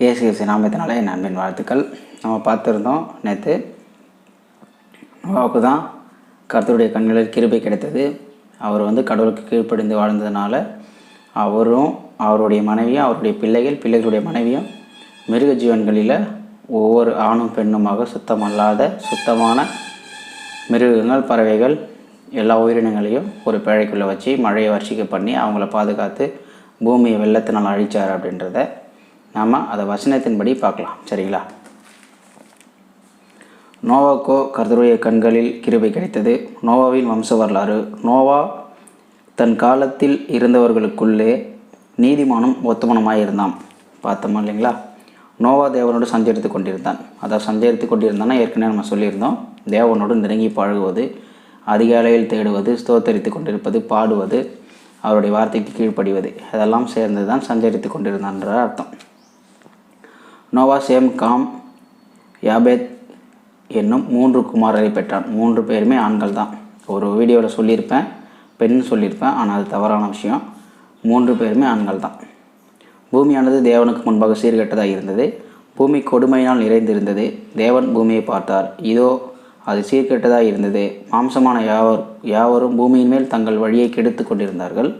இயேசு கிறிஸ்து நாமத்தினாலே என் அன்பின் வாழ்த்துக்கள். நம்ம பார்த்துருந்தோம் நேற்று நோவாவுக்கு தான் கருத்துடைய கண்களில் கிருபை கிடைத்தது. அவர் வந்து கடவுளுக்கு கீழ்ப்படிந்து வாழ்ந்ததுனால அவரும் அவருடைய மனைவியும் அவருடைய பிள்ளைகள் பிள்ளைகளுடைய மனைவியும் மிருக ஜீவன்களில் ஒவ்வொரு ஆணும் பெண்ணுமாக சுத்தமல்லாத சுத்தமான மிருகங்கள் பறவைகள் எல்லா உயிரினங்களையும் ஒரு பிழைக்குள்ளே வச்சு மழையை வர்ஷிக்க பண்ணி அவங்கள பாதுகாத்து பூமியை வெள்ளத்தினால் அழித்தார் அப்படின்றத நாம் அதை வசனத்தின்படி பார்க்கலாம். சரிங்களா? நோவாக்கோ கர்த்தருடைய கண்களில் கிருபை கிடைத்தது. நோவாவின் வம்ச வரலாறு. நோவா தன் காலத்தில் இருந்தவர்களுக்குள்ளே நீதிமானும் ஒத்தமனமாக இருந்தான். பார்த்தோமா இல்லைங்களா? நோவா தேவனோடு சஞ்சரித்து கொண்டிருந்தான். அதை சஞ்சரித்து கொண்டிருந்தான்னா ஏற்கனவே நம்ம சொல்லியிருந்தோம். தேவனோடு நெருங்கி பழகுவது அதிகாலையில் தேடுவது ஸ்தோத்தரித்து கொண்டிருப்பது பாடுவது அவருடைய வார்த்தைக்கு கீழ்ப்படிவது அதெல்லாம் சேர்ந்து தான் சஞ்சரித்து கொண்டிருந்தான்ற அர்த்தம். நோவாசேம் காம் யாபேத் என்னும் மூன்று குமாரரை பெற்றான். மூன்று பேருமே ஆண்கள் தான். ஒரு வீடியோவில் சொல்லியிருப்பேன் பெண் சொல்லியிருப்பேன் ஆனால் அது தவறான விஷயம். மூன்று பேருமே ஆண்கள் தான். பூமியானது தேவனுக்கு முன்பாக சீர்கெட்டதாக இருந்தது. பூமி கொடுமையினால் நிறைந்திருந்தது. தேவன் பூமியை பார்த்தார். இதோ அது சீர்கெட்டதாக இருந்தது. மாம்சமான யாவர் யாவரும் பூமியின் மேல் தங்கள் வழியை கெடுத்து கொண்டிருந்தார்கள்.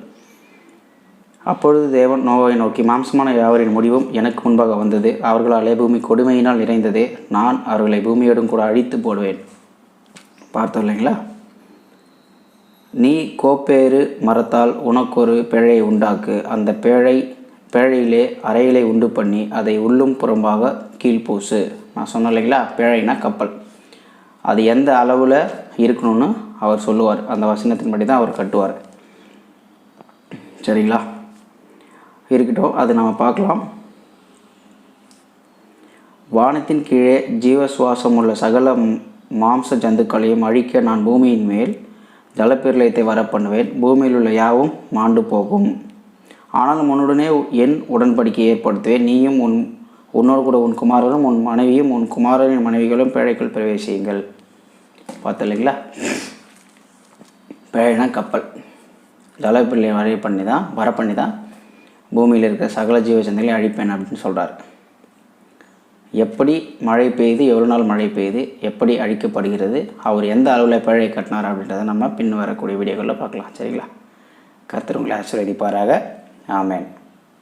அப்பொழுது தேவன் நோவாவை நோக்கி மாம்சமான யாவரின் முடிவும் எனக்கு முன்பாக வந்தது. அவர்களாலே பூமி கொடுமையினால் நிறைந்தது. நான் அவர்களை பூமியோடும் கூட அழித்து போடுவேன். பார்த்தோம் இல்லைங்களா? நீ கோப்பேறு மரத்தால் உனக்கொரு பேழையை உண்டாக்கு. அந்த பேழை பேழையிலே அறையிலே உண்டு பண்ணி அதை உள்ளும் புறம்பாக கீழ்பூசு நான் சொன்னேன் இல்லைங்களா? பேழைனா கப்பல். அது எந்த அளவில் இருக்கணும்னு அவர் சொல்லுவார். அந்த வசனத்தின்படி தான் அவர் கட்டுவார். சரிங்களா? இருக்கட்டும் அது நம்ம பார்க்கலாம். வானத்தின் கீழே ஜீவ சுவாசம் உள்ள சகல மாம்ச ஜந்துக்களையும் அழிக்க நான் பூமியின் மேல் ஜலப்பிரளயத்தை வர பண்ணுவேன். பூமியில் உள்ள யாவும் மாண்டு போகும். ஆனால் உன்னுடனே என் உடன்படிக்கையை ஏற்படுத்துவேன். நீயும் உன் உன்னோடு கூட உன் குமாரரும் உன் மனைவியும் உன் குமாரரின் மனைவிகளும் பேழைக்குள் பிரவேசியுங்கள். பார்த்த இல்லைங்களா பேழைனா கப்பல். ஜலப்பிரளயம் வரை பண்ணி தான் வர பண்ணி தான் பூமியில் இருக்கிற சகல ஜீவசந்தைகளையும் அழிப்பேன் அப்படின்னு சொல்கிறார் எப்படி மழை பெய்யுது எவ்வளோ நாள் மழை பெய்யுது எப்படி அழிக்கப்படுகிறது அவர் எந்த அளவில் பிழை கட்டினார் அப்படின்றத நம்ம பின் வரக்கூடிய வீடியோக்களில் பார்க்கலாம். சரிங்களா? கர்த்தர் உங்களை ஆசீர்வதிப்பாராக. ஆமேன்.